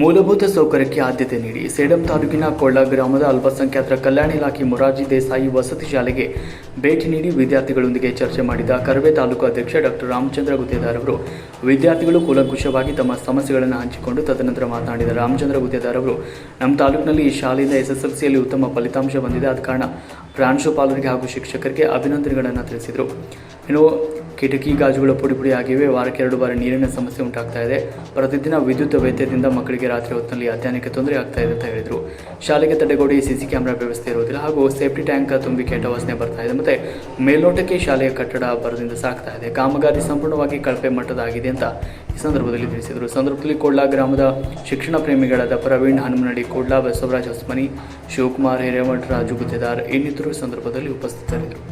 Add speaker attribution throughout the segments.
Speaker 1: ಮೂಲಭೂತ ಸೌಕರ್ಯಕ್ಕೆ ಆದ್ಯತೆ ನೀಡಿ ಸೇಡಂ ತಾಲೂಕಿನ ಕೊಳ್ಳ ಗ್ರಾಮದ ಅಲ್ಪಸಂಖ್ಯಾತರ ಕಲ್ಯಾಣ ಇಲಾಖೆ ಮೊರಾರ್ಜಿ ದೇಸಾಯಿ ವಸತಿ ಶಾಲೆಗೆ ಭೇಟಿ ನೀಡಿ ವಿದ್ಯಾರ್ಥಿಗಳೊಂದಿಗೆ ಚರ್ಚೆ ಮಾಡಿದ ಕರವೇ ತಾಲೂಕು ಅಧ್ಯಕ್ಷ ಡಾಕ್ಟರ್ ರಾಮಚಂದ್ರ ಗುತ್ತೇದಾರ್ ಅವರು. ವಿದ್ಯಾರ್ಥಿಗಳು ಕೂಲಂಕುಷವಾಗಿ ತಮ್ಮ ಸಮಸ್ಯೆಗಳನ್ನು ಹಂಚಿಕೊಂಡು ತದನಂತರ ಮಾತನಾಡಿದ ರಾಮಚಂದ್ರ ಗುತ್ತೇದಾರ್ ಅವರು, ನಮ್ಮ ತಾಲೂಕಿನಲ್ಲಿ ಈ ಶಾಲೆಯಿಂದ ಎಸ್ಎಸ್ಎಲ್ಸಿಯಲ್ಲಿ ಎಸ್ ಎಲ್ ಸಿಯಲ್ಲಿ ಉತ್ತಮ ಫಲಿತಾಂಶ ಬಂದಿದೆ. ಆದ ಕಾರಣ ಪ್ರಾಂಶುಪಾಲರಿಗೆ ಹಾಗೂ ಶಿಕ್ಷಕರಿಗೆ ಅಭಿನಂದನೆಗಳನ್ನು ತಿಳಿಸಿದರು. ಇನ್ನು ಕಿಟಕಿ ಗಾಜುಗಳು ಪುಡಿ ಪುಡಿ ಆಗಿವೆ. ವಾರಕ್ಕೆ ಎರಡು ಬಾರಿ ನೀರಿನ ಸಮಸ್ಯೆ ಉಂಟಾಗ್ತಾ ಇದೆ. ಪ್ರತಿದಿನ ವಿದ್ಯುತ್ ವ್ಯತ್ಯಯದಿಂದ ಮಕ್ಕಳಿಗೆ ರಾತ್ರಿ ಹೊತ್ತಿನಲ್ಲಿ ಅಧ್ಯಯನಕ್ಕೆ ತೊಂದರೆ ಆಗ್ತಾ ಇದೆ ಅಂತ ಹೇಳಿದರು. ಶಾಲೆಗೆ ತಡೆಗೋಡಿ ಸಿಸಿ ಕ್ಯಾಮೆರಾ ವ್ಯವಸ್ಥೆ ಇರುವುದಿಲ್ಲ. ಹಾಗೂ ಸೇಫ್ಟಿ ಟ್ಯಾಂಕ್ ತುಂಬಿ ಕೆಟ್ಟ ವಾಸನೆ ಬರ್ತಾ ಇದೆ. ಮತ್ತು ಮೇಲ್ನೋಟಕ್ಕೆ ಶಾಲೆಯ ಕಟ್ಟಡ ಬರದಿಂದ ಸಾಕ್ತಾ ಇದೆ. ಕಾಮಗಾರಿ ಸಂಪೂರ್ಣವಾಗಿ ಕಳಪೆ ಮಟ್ಟದಾಗಿದೆ ಅಂತ ಈ ಸಂದರ್ಭದಲ್ಲಿ ತಿಳಿಸಿದರು. ಸಂದರ್ಭದಲ್ಲಿ ಕೋಡ್ಲಾ ಗ್ರಾಮದ ಶಿಕ್ಷಣ ಪ್ರೇಮಿಗಳಾದ ಪ್ರವೀಣ್ ಹನುಮನಡಿ ಕೋಡ್ಲಾ ಬಸವರಾಜ್ ಹೊಸ್ಮನಿ, ಶಿವಕುಮಾರ್ ಹಿರೇಮಠ, ರಾಜು ಗುತ್ತೇದಾರ್ ಇನ್ನಿತರು ಸಂದರ್ಭದಲ್ಲಿ ಉಪಸ್ಥಿತರಿದ್ದರು.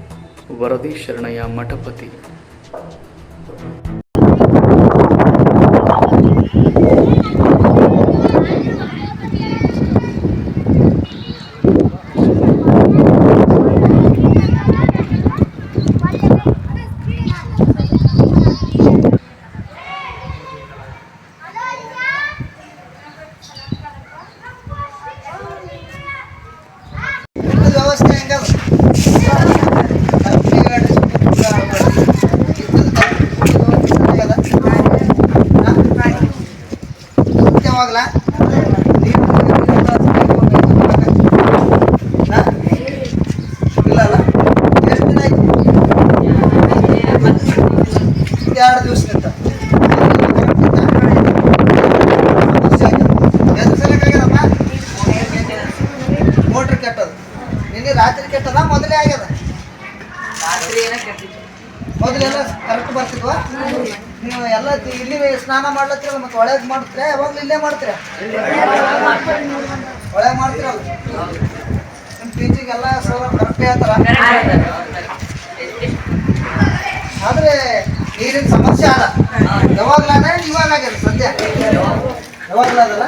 Speaker 1: ವರದಿ ಶರಣಯ್ಯ ಮಠಪತಿ.
Speaker 2: ಸ್ನಾನ ಮಾಡ್ಲತ್ತಿರಲ್ಲ ಮತ್ತೆ ಒಳಗೆ ಮಾಡ್ತೀರಾ? ಯಾವಾಗಲೂ ಇಲ್ಲೇ ಮಾಡ್ತೀರಾ? ಒಳಗೆ ಮಾಡ್ತೀರಲ್ಲ ನಿಮ್ಮ ಟೀಚಿಂಗ್ ಸರ್ ಕರೆಕ್ಟೇ ಆತರ ಆದ್ರೆ ನೀರಿನ ಸಮಸ್ಯೆ ಅಲ್ಲ. ಯಾವಾಗ್ಲಾದ ಇವಾಗ ಆಗ್ಯದ ಸದ್ಯ. ಯಾವಾಗ್ಲಾದಲ್ಲ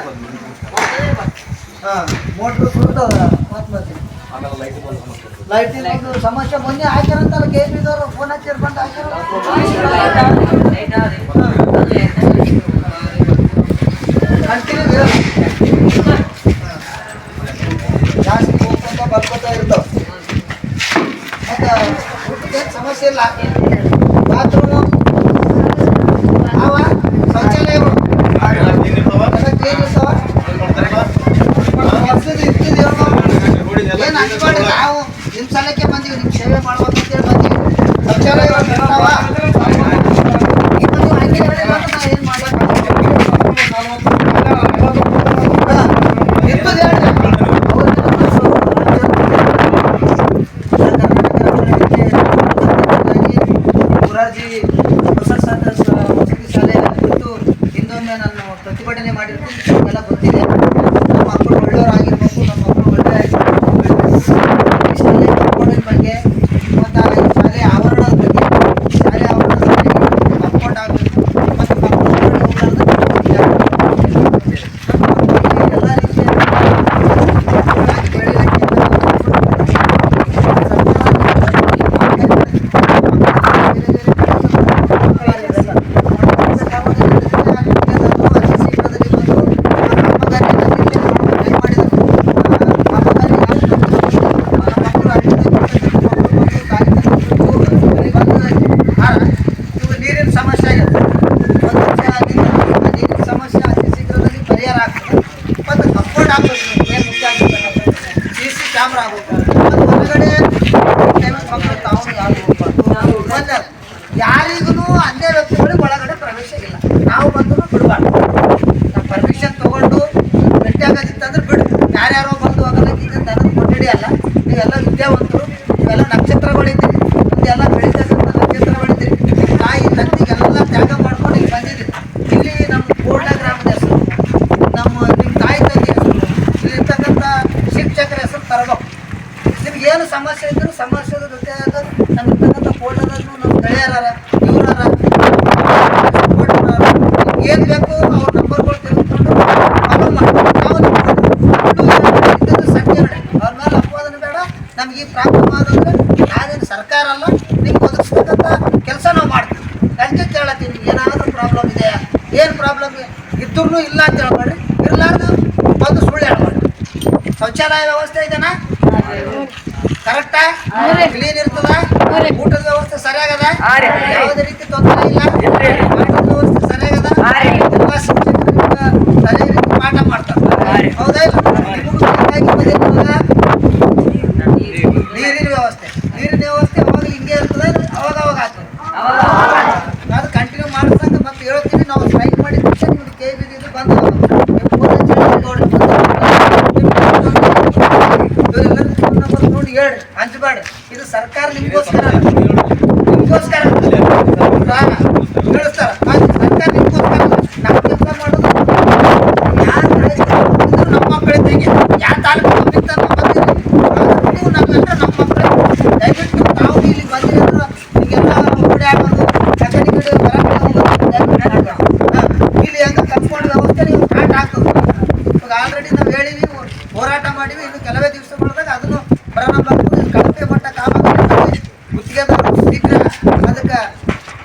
Speaker 2: ಹಾಂ ಮತ್ತೆ ಸಮಸ್ಯೆ, ಮೊನ್ನೆ ಹಾಕ್ಯಾರಂತಲ್ಲ ಕೆ ಬಿದವರು ಫೋನ್ ಹಾಕಿರ್ಬಂದು ಬಂದು ಹಾಕ್ಯಾರ. ಸಮಸ್ಯೆ ಇಲ್ಲ. ಬಾತ್ರೂಮು ಅವ ಶೌಚಾಲಯಗಳು ಏನು ಹಚ್ಬೇಡಿ ನಾವು ನಿಮ್ಮ ಸಲಕ್ಕೆ ಬಂದೀವಿ ನಿಮ್ಮ ಸೇವೆ ಅಂತೇಳಿ ಬಂದೀವಿ ಶೌಚಾಲಯಗಳು ಇರ್ತಾವ ಈಗ ನೀವು ಹಂಗೆ ಹೇಳಿದ್ರೆ ನಾ ಏನ್ ಮಾಡಕ್ಕಾಗಲ್ಲ. ಇರ್ತದೆ ಹೇಳ್ರಿ. ಮುರಾರ್ಜಿ ಹೊಸ ಸಾಧ- ಸ- ವಸತಿ ಶಾಲೆ ಕುರಿತು ಹಿಂದೊಮ್ಮೆ ನಾನು ಪ್ರತಿಭಟನೆ ಮಾಡಿರ್ತೀನಿ ಎಲ್ಲ ಗೊತ್ತಿದೆ ನಮ್ಮ ಮಕ್ಕಳು ಒಳ್ಳೆಯವರಾಗಿರ್ಬೇಕು ನಮ್ಮ ಮಕ್ಕಳು ಒಳ್ಳೆ ಈ ಶಾಲೆ ಕಾಂಪೌಂಡಿನ ಬಗ್ಗೆ ಮತ್ತು ಆ ಈ ಶಾಲೆ ಆವರಣದ ಬಗ್ಗೆ ಶಾಲೆ ಆವರಣದ ಬಗ್ಗೆ ಕಾಂಪೌಂಡ್ ಆಗಬೇಕು ಮತ್ತು ಮಕ್ಕಳು ಎಲ್ಲ ರೀತಿಯ ನೀರಿನ ಸಮಸ್ಯೆ ಆಗಿದೆ ನೀರಿನ ಸಮಸ್ಯೆ ಅತಿ ಶೀಘ್ರದಲ್ಲಿ ಪರಿಹಾರ ಆಗ್ತದೆ ಮತ್ತು ಕಂಪೌಂಡ್ ಆಗಬೇಕು ಏನು ಮುಖ್ಯ ಆಗ್ತದೆ ಆಗಬೇಕು ಮತ್ತು ಹೊರಗಡೆ ಮಕ್ಕಳು ತಾವು ಯಾರು ಯಾರಿಗೂ ಅಂದೇ ವ್ಯಕ್ತಿಗಳಿಗೆ ಪರಿಸ್ಥಿತಿ ಆಗದು ನಮ್ಮ ಏನು ಬೇಕು ಅವ್ರ ನಂಬರ್ ತೆಗೆದುಕೊಂಡು ಫಾಲೋ ಮಾಡ್ತೀವಿ ನಾವು ಇದ್ದದ್ದು ಸಂಚರಣೆ ಮೇಲೆ ಬೇಡ. ನಮಗೆ ಈ ಪ್ರಾಬ್ಲಮ್ ಸರ್ಕಾರ ಅಲ್ಲ ನಿಮ್ಗೆ ಒದಗಿಸ್ಬೇಕಂತ ಕೆಲಸ ನಾವು ಮಾಡ್ತೀವಿ. ಅದಕ್ಕೆ ಕೇಳತ್ತೀನಿ, ಏನಾದರೂ ಪ್ರಾಬ್ಲಮ್ ಇದೆಯಾ? ಏನು ಪ್ರಾಬ್ಲಮ್ ಇದ್ರೂ ಇಲ್ಲ ಅಂತ ಹೇಳ್ಬೇಡ್ರಿ. ಇರಲಾರ್ದು ಒಂದು ಸುಳ್ಳು ಹೇಳ್ಬೇಡ್ರಿ. ಶೌಚಾಲಯ ವ್ಯವಸ್ಥೆ ಇದೆನಾ? ಕರೆಕ್ಟಾ? ಕ್ಲೀನ್ ಇರ್ತದ? ಊಟದ ವ್ಯವಸ್ಥೆ ಸರಿಯಾಗದ? ಯಾವುದೇ ರೀತಿ ತೊಂದರೆ ಇಲ್ಲ? ವ್ಯವಸ್ಥೆ ಸರಿಯಾಗ ಹೆದರ್ಬೇಡ್ರಿ ಇದು ಸರ್ಕಾರ ನಿಮಗೋಸ್ಕರ.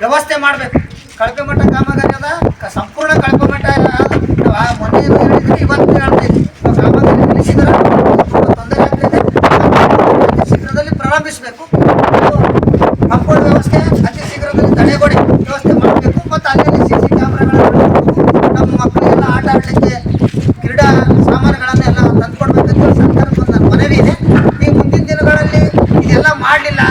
Speaker 2: ವ್ಯವಸ್ಥೆ ಮಾಡಬೇಕು. ಕಳಪೆ ಮಟ್ಟ ಕಾಮಗಾರಿ ಅದ. ಸಂಪೂರ್ಣ ಕಳಪೆ ಮಟ್ಟ ಮೊನ್ನೆ ಹೇಳಿದ್ರೆ ಇವತ್ತು ಹೇಳ್ತಿದ್ವಿ ಕಾಮಗಾರಿ ನಿಲ್ಲಿಸಿದ್ರೆ ತೊಂದರೆ ಆಗ್ತಿದೆ ಶೀಘ್ರದಲ್ಲಿ ಪ್ರಾರಂಭಿಸಬೇಕು. ಸಂಪೂರ್ಣ ವ್ಯವಸ್ಥೆ ಅತಿ ಶೀಘ್ರದಲ್ಲಿ ತಡೆಗೋಡಿ ವ್ಯವಸ್ಥೆ ಮಾಡಬೇಕು. ಮತ್ತು ಅಲ್ಲಿ ಸಿ ಸಿ ಕ್ಯಾಮ್ರಾಗಳನ್ನು ನಮ್ಮ ಮಕ್ಕಳಿಗೆಲ್ಲ ಆಟ ಆಡಲಿಕ್ಕೆ ಕ್ರೀಡಾ ಸಾಮಾನುಗಳನ್ನೆಲ್ಲ ತಂದುಕೊಡ್ಬೇಕಂತ ಸರ್ಕಾರಕ್ಕೆ ನನ್ನ ಮನವಿ ಇದೆ. ಈ ಮುಂದಿನ ದಿನಗಳಲ್ಲಿ ಇದೆಲ್ಲ ಮಾಡಲಿಲ್ಲ.